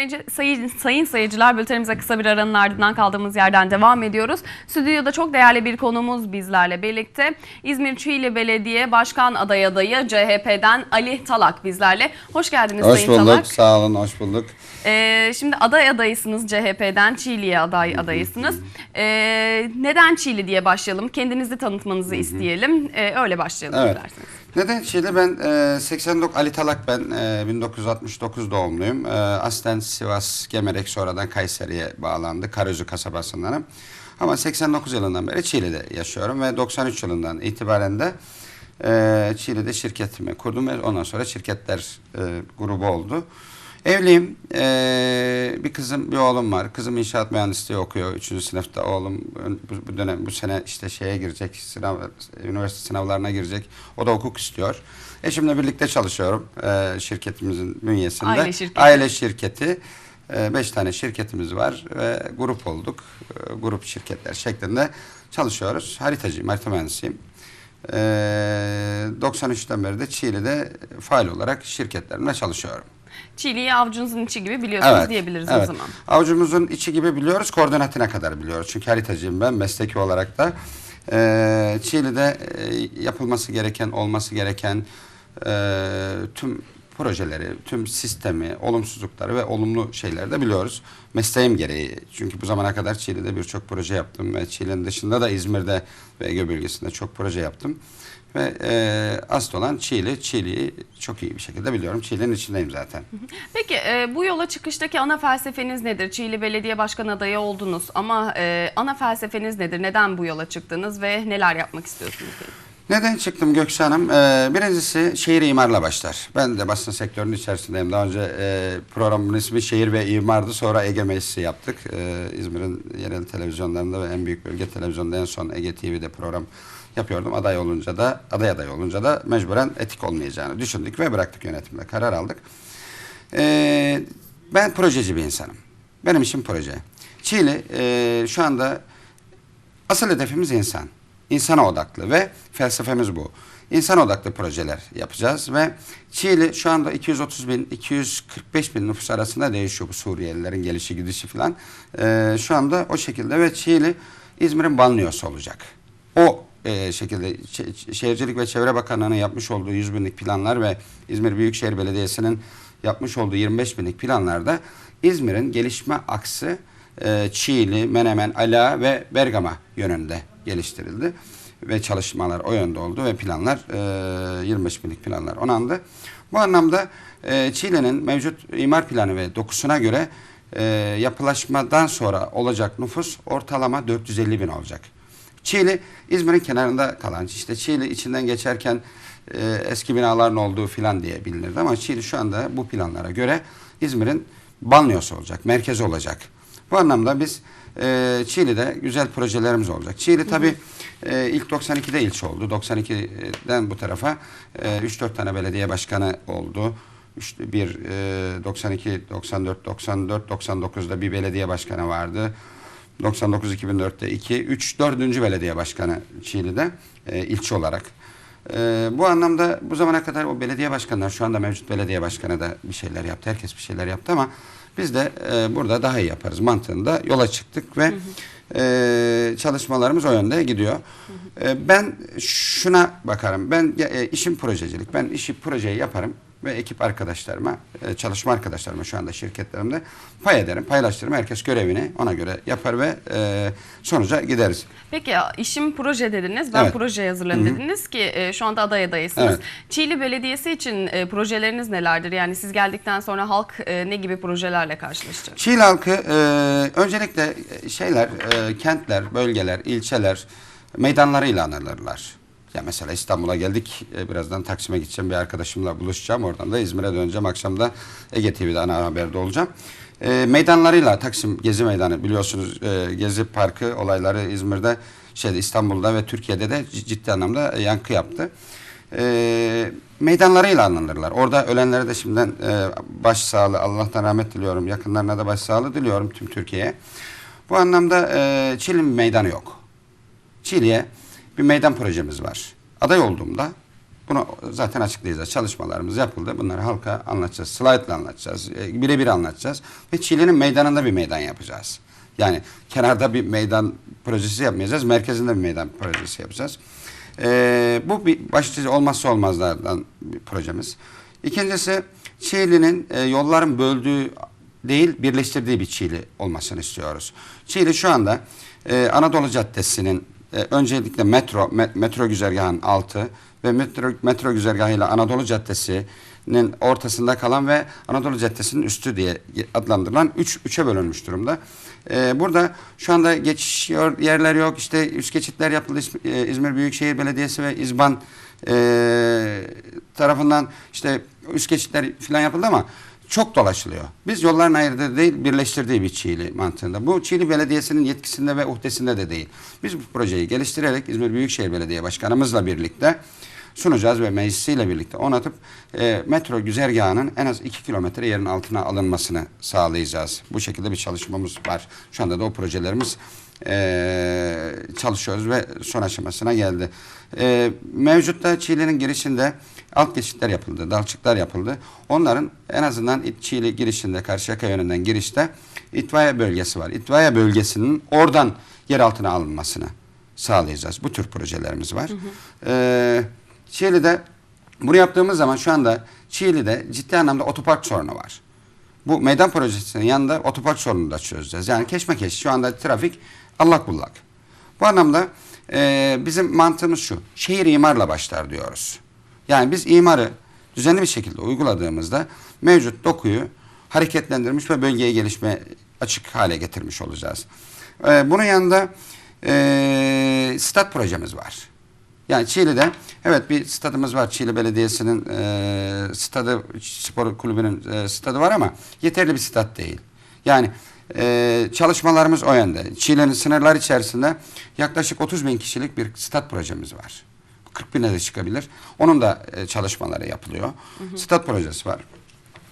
Sayın, sayın, sayın sayıcılar bültenimize kısa bir aranın ardından kaldığımız yerden devam ediyoruz. Stüdyoda çok değerli bir konuğumuz bizlerle birlikte. İzmir Çiğli Belediye Başkan Aday Adayı CHP'den Ali Talak bizlerle. Hoş geldiniz Hoş Sayın bulduk, Talak. sağ olun, hoş bulduk. Ee, şimdi aday adayısınız CHP'den Çiğli'ye aday adayısınız. Ee, neden Çiğli diye başlayalım? Kendinizi tanıtmanızı isteyelim. Ee, öyle başlayalım Evet. isterseniz. Neden Çiğli? Ben e, 89, Ali Talak ben e, 1969 doğumluyum. E, aslen Sivas, Gemerek sonradan Kayseri'ye bağlandı. Karözü kasabasındanım. Ama 89 yılından beri Çiğli'de yaşıyorum ve 93 yılından itibaren de e, Çiğli'de şirketimi kurdum ve ondan sonra şirketler e, grubu oldu. Evliyim. Ee, bir kızım, bir oğlum var. Kızım inşaat mühendisliği okuyor. Üçüncü sınıfta. Oğlum bu, bu dönem, bu sene işte şeye girecek, sınav, üniversite sınavlarına girecek. O da hukuk istiyor. Eşimle birlikte çalışıyorum ee, şirketimizin bünyesinde. Aile şirketi. Aile şirketi. Ee, beş tane şirketimiz var ve grup olduk. Ee, grup şirketler şeklinde çalışıyoruz. Haritacıyım, harita mühendisiyim. Ee, 93'ten beri de Çiğli'de faal olarak şirketlerimle çalışıyorum. Çiğli'yi avucunuzun içi gibi biliyorsunuz diyebiliriz o evet. zaman. Avucumuzun içi gibi biliyoruz, koordinatına kadar biliyoruz. Çünkü haritacıyım ben, mesleki olarak da. Ee, Çiğli'de e, yapılması gereken, olması gereken e, tüm projeleri, tüm sistemi, olumsuzlukları ve olumlu şeyleri de biliyoruz. Mesleğim gereği. Çünkü bu zamana kadar Çiğli'de birçok proje yaptım ve Çiğli'nin dışında da İzmir'de ve Ege bölgesinde çok proje yaptım. Ve e, asıl olan Çiğli, Çiğli'yi çok iyi bir şekilde biliyorum. Çiğli'nin içindeyim zaten. Peki e, bu yola çıkıştaki ana felsefeniz nedir? Çiğli Belediye Başkan adayı oldunuz ama e, ana felsefeniz nedir? Neden bu yola çıktınız ve neler yapmak istiyorsunuz? Neden çıktım Göksu Hanım? Ee, birincisi şehir imarla başlar. Ben de basın sektörünün içerisindeyim. Daha önce e, programın ismi Şehir ve İmar'dı. Sonra Ege Meclisi yaptık. Ee, İzmir'in yerel televizyonlarında ve en büyük bölge televizyonda en son Ege TV'de program yapıyordum. Aday olunca da, aday aday olunca da mecburen etik olmayacağını düşündük ve bıraktık yönetimde. Karar aldık. Ee, ben projeci bir insanım. Benim işim proje. Çiğli e, şu anda Asıl hedefimiz insan. İnsana odaklı ve felsefemiz bu. İnsan odaklı projeler yapacağız ve Çiğli şu anda 230 bin, 245 bin nüfus arasında değişiyor bu Suriyelilerin gelişi gidişi falan. Ee, şu anda o şekilde ve Çiğli İzmir'in banliyosu olacak. O e, şekilde Şe- Şehircilik ve Çevre Bakanlığı'nın yapmış olduğu 100 binlik planlar ve İzmir Büyükşehir Belediyesi'nin yapmış olduğu 25 binlik planlarda İzmir'in gelişme aksı e, Çiğli, Menemen, Ala ve Bergama yönünde geliştirildi. Ve çalışmalar o yönde oldu ve planlar e, 25 binlik planlar onandı. Bu anlamda e, Çiğli'nin mevcut imar planı ve dokusuna göre e, yapılaşmadan sonra olacak nüfus ortalama 450 bin olacak. Çiğli İzmir'in kenarında kalan işte Çiğli içinden geçerken e, eski binaların olduğu filan diye bilinirdi ama Çiğli şu anda bu planlara göre İzmir'in banliyosu olacak, merkezi olacak. Bu anlamda biz e, Çiğli'de güzel projelerimiz olacak. Çiğli tabii e, ilk 92'de ilçe oldu. 92'den bu tarafa e, 3-4 tane belediye başkanı oldu. Üç, bir e, 92, 94, 94, 99'da bir belediye başkanı vardı. 99 2004'te 2, 3, 4. belediye başkanı Çiğli'de e, ilçe olarak. E, bu anlamda bu zamana kadar o belediye başkanlar şu anda mevcut belediye başkanı da bir şeyler yaptı. Herkes bir şeyler yaptı ama biz de e, burada daha iyi yaparız mantığında yola çıktık ve e, çalışmalarımız o yönde gidiyor. E, ben şuna bakarım. Ben e, işim projecilik. Ben işi projeyi yaparım ve ekip arkadaşlarıma, e, çalışma arkadaşlarıma şu anda şirketlerimde pay ederim, paylaştırırım. Herkes görevini ona göre yapar ve e, sonuca gideriz. Peki işim proje dediniz. Ben Evet. proje hazırladım dediniz ki e, şu anda aday adayısınız. Evet. Çiğli Belediyesi için projeleriniz nelerdir? Yani siz geldikten sonra halk ne gibi projelerle karşılaşacak? Çiğli halkı öncelikle şeyler, kentler, bölgeler, ilçeler meydanlarıyla anılırlar. Ya mesela İstanbul'a geldik. e, birazdan Taksim'e gideceğim. Bir arkadaşımla buluşacağım. Oradan da İzmir'e döneceğim. Akşam da Ege TV'de ana haberde olacağım. E, meydanlarıyla Taksim Gezi Meydanı biliyorsunuz e, Gezi Parkı olayları İzmir'de şeyde İstanbul'da ve Türkiye'de de ciddi anlamda yankı yaptı. E, meydanlarıyla anılırlar. Orada ölenlere de şimdiden e, başsağlığı Allah'tan rahmet diliyorum. Yakınlarına da başsağlığı diliyorum tüm Türkiye'ye. Bu anlamda e, Çiğli'nin meydanı yok. Çiğli'ye bir meydan projemiz var. Aday olduğumda Bunu zaten açıklayacağız. Çalışmalarımız yapıldı. Bunları halka anlatacağız. Slaytla anlatacağız. e, Birebir anlatacağız. Ve Çiğli'nin meydanında bir meydan yapacağız. Yani kenarda bir meydan projesi yapmayacağız. Merkezinde bir meydan projesi yapacağız. Ee, bu bir başlıca olmazsa olmazlardan bir projemiz. İkincisi Çiğli'nin e, yolların böldüğü değil birleştirdiği bir Çiğli olmasını istiyoruz. Çiğli şu anda e, Anadolu Caddesi'nin e, öncelikle metro me- metro güzergahının altı ve metro, metro güzergahıyla Anadolu Caddesi'nin ortasında kalan ve Anadolu Caddesi'nin üstü diye adlandırılan üç, üçe bölünmüş durumda. E, burada şu anda geçiş yer- yerler yok. İşte üst geçitler yapıldı. E, İzmir Büyükşehir Belediyesi ve İzban e, tarafından işte üst geçitler falan yapıldı ama çok dolaşılıyor. Biz yolların ayırdığı değil, birleştirdiği bir Çiğli mantığında. Bu Çiğli Belediyesi'nin yetkisinde ve uhdesinde de değil. Biz bu projeyi geliştirerek İzmir Büyükşehir Belediye Başkanımızla birlikte sunacağız ve meclisiyle birlikte onatıp e, metro güzergahının en az 2 kilometre yerin altına alınmasını sağlayacağız. Bu şekilde bir çalışmamız var. Şu anda da o projelerimiz e, çalışıyoruz ve son aşamasına geldi. E, mevcutta Çiğli'nin girişinde alt geçitler yapıldı, dalçıklar yapıldı. Onların en azından Çiğli girişinde, Karşıyaka yönünden girişte itfaiye bölgesi var. İtfaiye bölgesinin oradan yer altına alınmasını sağlayacağız. Bu tür projelerimiz var. Ee, Çiğli'de bunu yaptığımız zaman şu anda Çiğli'de ciddi anlamda otopark sorunu var. Bu meydan projesinin yanında otopark sorununu da çözeceğiz. Yani keşmekeş şu anda trafik allak bullak. Bu anlamda e, bizim mantığımız şu. Şehir imarla başlar diyoruz. Yani biz imarı düzenli bir şekilde uyguladığımızda mevcut dokuyu hareketlendirmiş ve bölgeye gelişme açık hale getirmiş olacağız. E, bunun yanında e, stat projemiz var. Yani Çiğli'de evet bir stadımız var. Çiğli Belediyesi'nin e, stadı, spor kulübünün e, stadı var ama yeterli bir stat değil. Yani e, çalışmalarımız o yönde. Çiğli'nin sınırlar içerisinde yaklaşık 30 bin kişilik bir stat projemiz var. 40 bine de çıkabilir. Onun da e, çalışmaları yapılıyor. Stat projesi var.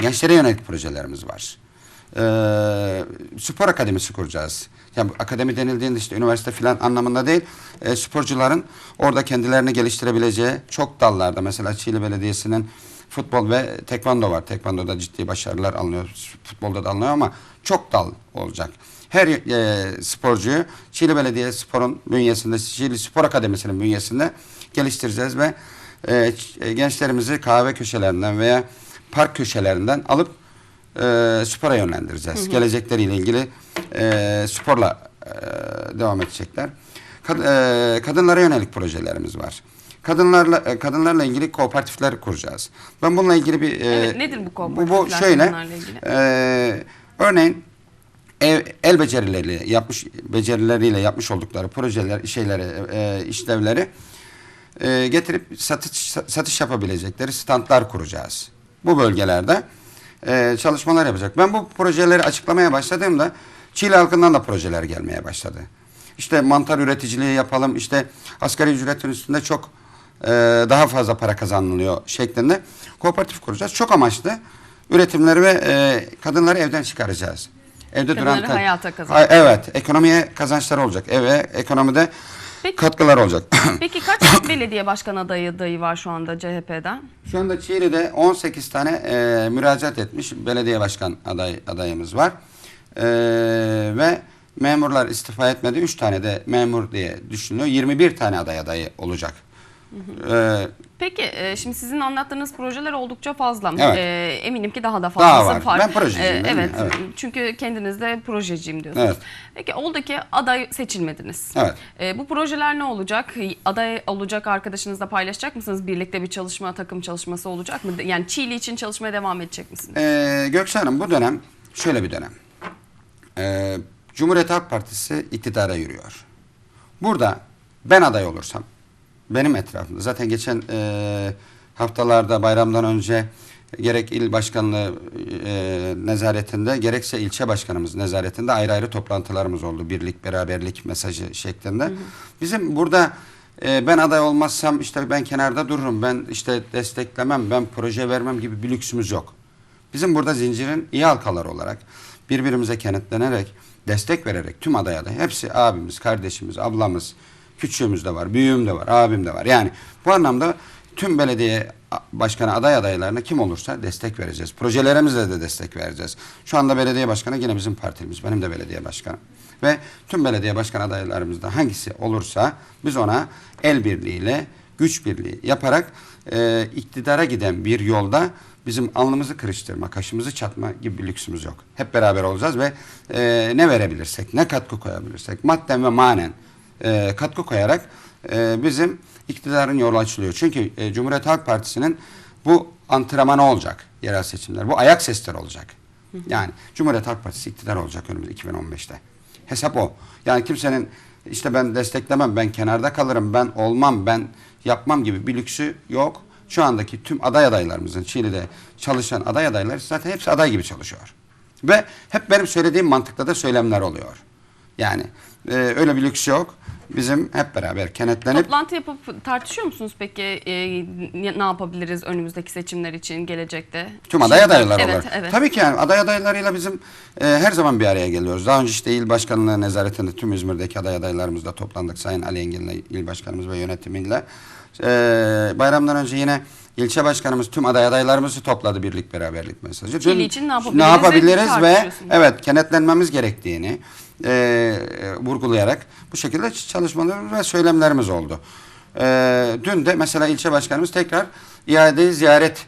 Gençlere yönelik projelerimiz var. Ee, spor akademisi kuracağız. Yani akademi denildiğinde işte üniversite filan anlamında değil. e, sporcuların orada kendilerini geliştirebileceği çok dallarda mesela Çiğli Belediyesi'nin futbol ve tekvando var. Tekvandoda ciddi başarılar alınıyor. Futbolda da alınıyor ama çok dal olacak. Her e, sporcuyu Çiğli Belediye Spor'un bünyesinde, Çiğli Spor Akademisi'nin bünyesinde geliştireceğiz ve e, e, gençlerimizi kahve köşelerinden veya park köşelerinden alıp e, spora yönlendireceğiz. Gelecekleriyle ilgili e, sporla e, devam edecekler. Kad- e, kadınlara yönelik projelerimiz var. Kadınlarla e, kadınlarla ilgili kooperatifler kuracağız. Ben bununla ilgili bir e, Evet, nedir bu Bu, kooperatifler bu şöyle. kadınlarla ilgili? e, örneğin ev, el becerileriyle yapmış becerileriyle yapmış oldukları projeler, şeyleri, e, işlevleri e, getirip satış satış yapabilecekleri standlar kuracağız. Bu bölgelerde e, çalışmalar yapacak. Ben bu projeleri açıklamaya başladığımda Çiğli halkından da projeler gelmeye başladı. İşte mantar üreticiliği yapalım, işte asgari ücretin üstünde çok e, daha fazla para kazanılıyor şeklinde kooperatif kuracağız. Çok amaçlı üretimleri ve e, kadınları evden çıkaracağız. Evde Kadınları kad- hayata kazandıracak. Ha, Evet, ekonomiye kazançları olacak. Eve, ekonomide Peki- katkılar olacak. Peki kaç belediye başkan adayı adayı var şu anda CHP'den? Şu anda Çiğli'de 18 tane e, müracaat etmiş belediye başkan aday adayımız var. E, ve memurlar istifa etmedi. 3 tane de memur diye düşünülüyor. 21 tane aday adayı olacak. E, Peki e, şimdi sizin anlattığınız projeler oldukça fazla. Evet. E, eminim ki daha da Daha fazlası var. Ben projeciyim, mi? evet, Evet. Çünkü kendiniz de projeciyim diyorsunuz. Evet. Peki oldu ki aday seçilmediniz. Evet. E, bu projeler ne olacak? Aday olacak arkadaşınızla paylaşacak mısınız? Birlikte bir çalışma, takım çalışması olacak mı? Yani Çiğli için çalışmaya devam edecek misiniz? e, Gökçe Hanım bu dönem şöyle bir dönem. E, Cumhuriyet Halk Partisi iktidara yürüyor. Burada ben aday olursam benim etrafımda zaten geçen e, haftalarda bayramdan önce gerek il başkanlığı e, nezaretinde gerekse ilçe başkanımız nezaretinde ayrı ayrı toplantılarımız oldu. Birlik, beraberlik mesajı şeklinde. Bizim burada e, ben aday olmazsam işte ben kenarda dururum, ben işte desteklemem, ben proje vermem gibi bir lüksümüz yok. Bizim burada zincirin iyi halkaları olarak birbirimize kenetlenerek, destek vererek tüm aday aday hepsi abimiz, kardeşimiz, ablamız, küçüğümüz de var, büyüğüm de var, abim de var. Yani bu anlamda tüm belediye başkanı aday adaylarına kim olursa destek vereceğiz. Projelerimizle de destek vereceğiz. Şu anda belediye başkanı yine bizim partimiz. Benim de belediye başkanım. Ve tüm belediye başkan adaylarımızda hangisi olursa biz ona el birliğiyle, güç birliği yaparak e, iktidara giden bir yolda bizim alnımızı kırıştırma, kaşımızı çatma gibi bir lüksümüz yok. Hep beraber olacağız ve e, ne verebilirsek, ne katkı koyabilirsek, madden ve manen e, katkı koyarak e, bizim iktidarın yolu açılıyor. Çünkü e, Cumhuriyet Halk Partisi'nin bu antrenmanı olacak yerel seçimler. Bu ayak sesleri olacak. Yani Cumhuriyet Halk Partisi iktidar olacak önümüzde 2015'te. Hesap o. Yani kimsenin işte ben desteklemem, ben kenarda kalırım, ben olmam, ben yapmam gibi bir lüksü yok. Şu andaki tüm aday adaylarımızın Çiğli'de çalışan aday adayları zaten hepsi aday gibi çalışıyor. Ve hep benim söylediğim mantıkta da söylemler oluyor. Yani e, öyle bir lüks yok. Bizim hep beraber kenetlenip Toplantı yapıp tartışıyor musunuz peki e, ne yapabiliriz önümüzdeki seçimler için gelecekte? Tüm aday adaylar evet, olarak. Evet. Tabii ki yani aday adaylarıyla bizim e, her zaman bir araya geliyoruz. Daha önce işte il başkanlığı nezaretinde tüm İzmir'deki aday adaylarımızla toplandık. Sayın Ali Engin'le il başkanımız ve yönetimiyle. E, bayramdan önce yine ilçe başkanımız tüm aday adaylarımızı topladı birlik beraberlik mesajı. Dün için ne ne yapabiliriz yapabiliriz ve evet kenetlenmemiz gerektiğini e, vurgulayarak bu şekilde çalışmalarımız ve söylemlerimiz oldu. E, dün de mesela ilçe başkanımız tekrar iade ziyaret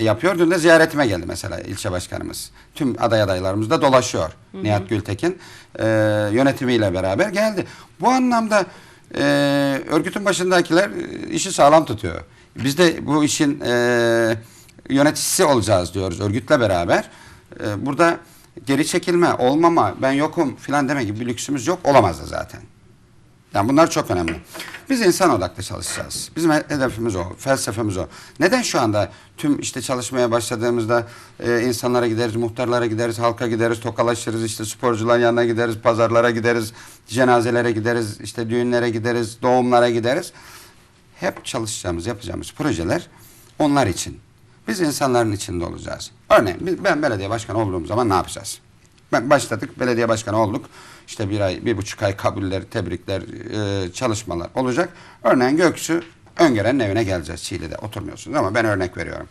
yapıyor. Dün de ziyaretime geldi mesela ilçe başkanımız. Tüm aday adaylarımız da dolaşıyor. Nihat Gültekin e, yönetimiyle beraber geldi. Bu anlamda e, örgütün başındakiler e, işi sağlam tutuyor. Biz de bu işin e, yöneticisi olacağız diyoruz örgütle beraber. E, burada geri çekilme, olmama, ben yokum filan deme gibi bir lüksümüz yok. Olamaz da zaten. Yani bunlar çok önemli. Biz insan odaklı çalışacağız. Bizim hedefimiz o, felsefemiz o. Neden şu anda tüm işte çalışmaya başladığımızda e, insanlara gideriz, muhtarlara gideriz, halka gideriz, tokalaşırız, işte sporcuların yanına gideriz, pazarlara gideriz, cenazelere gideriz, işte düğünlere gideriz, doğumlara gideriz. Hep çalışacağımız, yapacağımız projeler onlar için. Biz insanların içinde olacağız. Örneğin ben belediye başkanı olduğum zaman ne yapacağız? Başladık, belediye başkanı olduk. İşte bir ay, bir buçuk ay kabuller, tebrikler, e, çalışmalar olacak. Örneğin Göksu Öngören'in evine geleceğiz. Çiğli'de oturmuyorsunuz ama ben örnek veriyorum.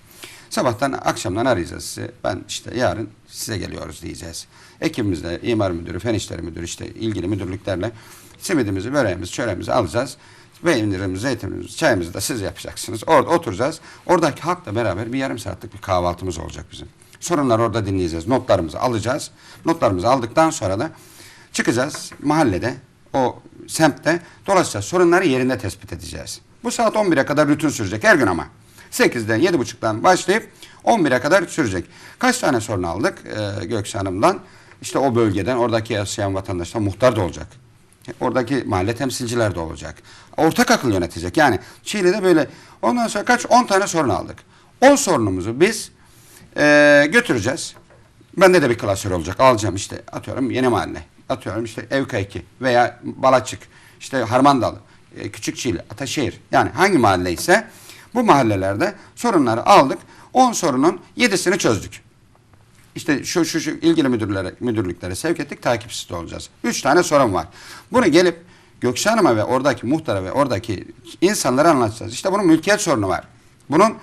Sabahtan akşamdan arayacağız sizi. Ben işte yarın size geliyoruz diyeceğiz. Ekibimizle imar müdürü, fen işleri müdürü işte ilgili müdürlüklerle simidimizi, böreğimizi, çöreğimizi alacağız. Peynirimizi, zeytinimizi, çayımızı da siz yapacaksınız. Orada oturacağız. Oradaki halkla beraber bir yarım saatlik bir kahvaltımız olacak bizim. Sorunları orada dinleyeceğiz. Notlarımızı alacağız. Notlarımızı aldıktan sonra da çıkacağız mahallede, o semtte dolaşacağız. Sorunları yerinde tespit edeceğiz. Bu saat 11'e kadar rutin sürecek her gün ama. 8'den 7.30'dan başlayıp 11'e kadar sürecek. Kaç tane sorun aldık e, Gökçe Hanım'dan? İşte o bölgeden, oradaki yaşayan vatandaşlar muhtar da olacak. Oradaki mahalle temsilciler de olacak. Ortak akıl yönetecek. Yani Çiğli'de böyle ondan sonra kaç 10 tane sorun aldık. 10 sorunumuzu biz e, götüreceğiz. Bende de bir klasör olacak. Alacağım işte atıyorum Yeni Mahalle. Atıyorum işte Evka 2 veya Balaçık. işte Harmandalı, e, Küçük Çiğli, Ataşehir. Yani hangi mahalle ise bu mahallelerde sorunları aldık. 10 sorunun 7'sini çözdük. İşte şu şu şu ilgili müdürlere müdürlüklere sevk ettik takipsiz de olacağız. Üç tane sorun var. Bunu gelip Gökçe Hanım'a ve oradaki muhtara ve oradaki insanlara anlatacağız. İşte bunun mülkiyet sorunu var. Bunun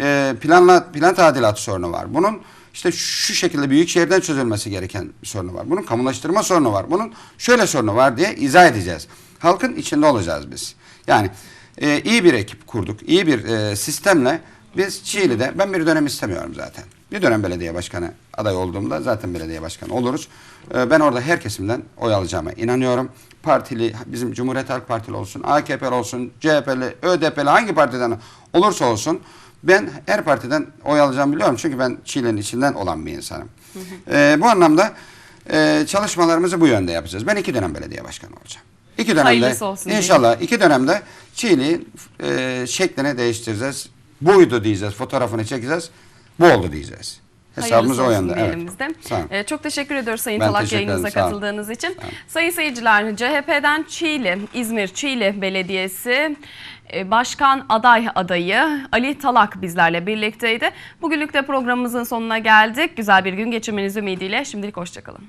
e, planla plan tadilatı sorunu var. Bunun işte şu şekilde büyük şehirden çözülmesi gereken bir sorunu var. Bunun kamulaştırma sorunu var. Bunun şöyle sorunu var diye izah edeceğiz. Halkın içinde olacağız biz. Yani e, iyi bir ekip kurduk. iyi bir e, sistemle biz Çiğli'de ben bir dönem istemiyorum zaten. Bir dönem belediye başkanı aday olduğumda zaten belediye başkanı oluruz. Ee, ben orada her kesimden oy alacağıma inanıyorum. Partili, bizim Cumhuriyet Halk Partili olsun, AKP'li olsun, CHP'li, ÖDP'li hangi partiden olursa olsun ben her partiden oy alacağımı biliyorum. Çünkü ben Çiğli'nin içinden olan bir insanım. Ee, bu anlamda e, çalışmalarımızı bu yönde yapacağız. Ben iki dönem belediye başkanı olacağım. İki dönemde Hayırlısı olsun inşallah iki dönemde Çiğli'nin e, şeklini değiştireceğiz. Buydu diyeceğiz, fotoğrafını çekeceğiz. Bu oldu diyeceğiz. Hesabımız Hayırlısı o yönde. Evet. biz de. Sağ olun. Ee, çok teşekkür ediyoruz Sayın Ben Talak yayınımıza katıldığınız için. Sayın seyirciler, CHP'den Çiğli, İzmir Çiğli Belediyesi e, Başkan aday adayı Ali Talak bizlerle birlikteydi. Bugünlük de programımızın sonuna geldik. Güzel bir gün geçirmeniz ümidiyle şimdilik hoşçakalın.